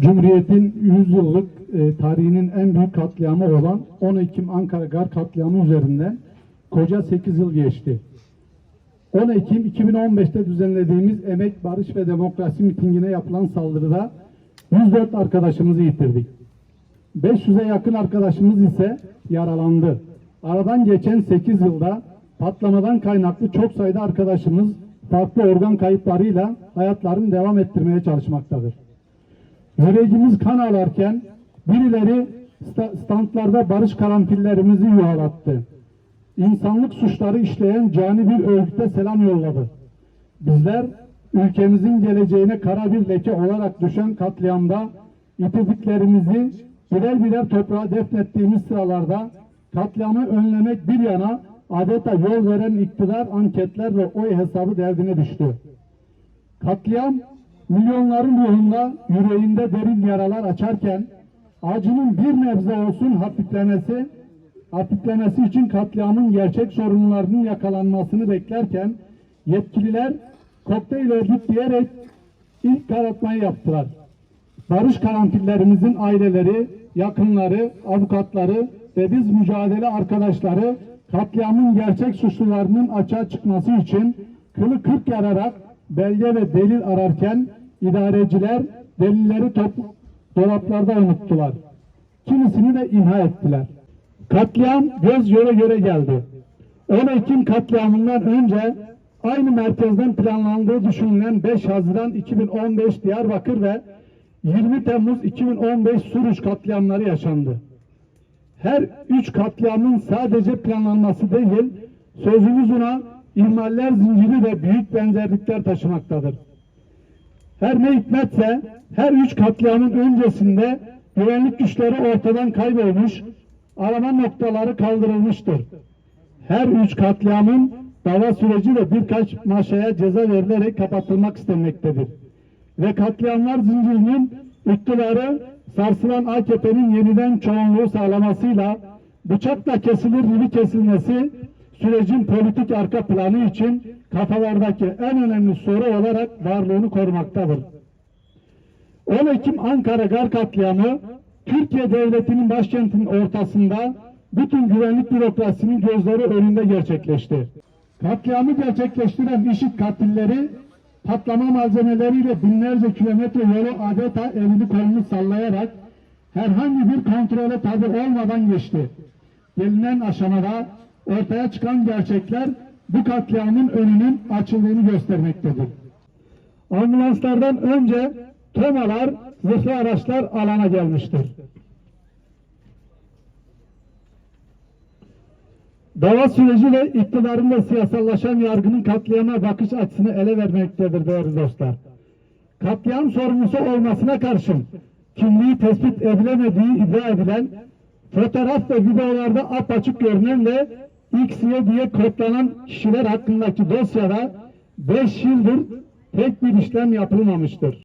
Cumhuriyet'in 100 yıllık e, tarihinin en büyük katliamı olan 10 Ekim Ankara Gar katliamı üzerinden koca 8 yıl geçti. 10 Ekim 2015'te düzenlediğimiz Emek, Barış ve Demokrasi mitingine yapılan saldırıda 104 arkadaşımızı yitirdik. 500'e yakın arkadaşımız ise yaralandı. Aradan geçen 8 yılda patlamadan kaynaklı çok sayıda arkadaşımız farklı organ kayıplarıyla hayatlarını devam ettirmeye çalışmaktadır. Yüreğimiz kan ağlarken birileri sta- standlarda barış karanfillerimizi yuhalattı. İnsanlık suçları işleyen cani bir örgüte selam yolladı. Bizler ülkemizin geleceğine kara bir leke olarak düşen katliamda yitirdiklerimizi birer birer toprağa defnettiğimiz sıralarda katliamı önlemek bir yana adeta yol veren iktidar anketler ve oy hesabı derdine düştü. Katliam milyonların ruhunda, yüreğinde derin yaralar açarken acının bir nebze olsun hafiflemesi, hafiflemesi için katliamın gerçek sorunlarının yakalanmasını beklerken yetkililer kokteyl örgütleyerek ilk karartmayı yaptılar. Barış karanfillerimizin aileleri, yakınları, avukatları ve biz mücadele arkadaşları katliamın gerçek suçlularının açığa çıkması için kılı kırk yararak belge ve delil ararken idareciler delilleri top, dolaplarda unuttular. Kimisini de imha ettiler. Katliam göz göre göre geldi. 10 Ekim katliamından önce aynı merkezden planlandığı düşünülen 5 Haziran 2015 Diyarbakır ve 20 Temmuz 2015 Suruç katliamları yaşandı. Her üç katliamın sadece planlanması değil, sözümüz ona ihmaller zinciri ve büyük benzerlikler taşımaktadır. Her ne hikmetse her üç katliamın öncesinde güvenlik güçleri ortadan kaybolmuş, arama noktaları kaldırılmıştır. Her üç katliamın dava süreci ve birkaç maşaya ceza verilerek kapatılmak istenmektedir. Ve katliamlar zincirinin iktidarı sarsılan AKP'nin yeniden çoğunluğu sağlamasıyla bıçakla kesilir gibi kesilmesi sürecin politik arka planı için kafalardaki en önemli soru olarak varlığını korumaktadır. 10 Ekim Ankara Gar katliamı Türkiye Devleti'nin başkentinin ortasında bütün güvenlik bürokrasinin gözleri önünde gerçekleşti. Katliamı gerçekleştiren IŞİD katilleri patlama malzemeleriyle binlerce kilometre yolu adeta elini kolunu sallayarak herhangi bir kontrole tabi olmadan geçti. Gelinen aşamada ortaya çıkan gerçekler bu katliamın önünün açıldığını göstermektedir. Ambulanslardan önce tomalar, zırhlı araçlar alana gelmiştir. Dava süreci ve iktidarın ve siyasallaşan yargının katliama bakış açısını ele vermektedir değerli dostlar. Katliam sorumlusu olmasına karşın kimliği tespit edilemediği iddia edilen fotoğraf ve videolarda apaçık görünen ve X'ye diye kodlanan kişiler hakkındaki dosyada 5 yıldır tek bir işlem yapılmamıştır.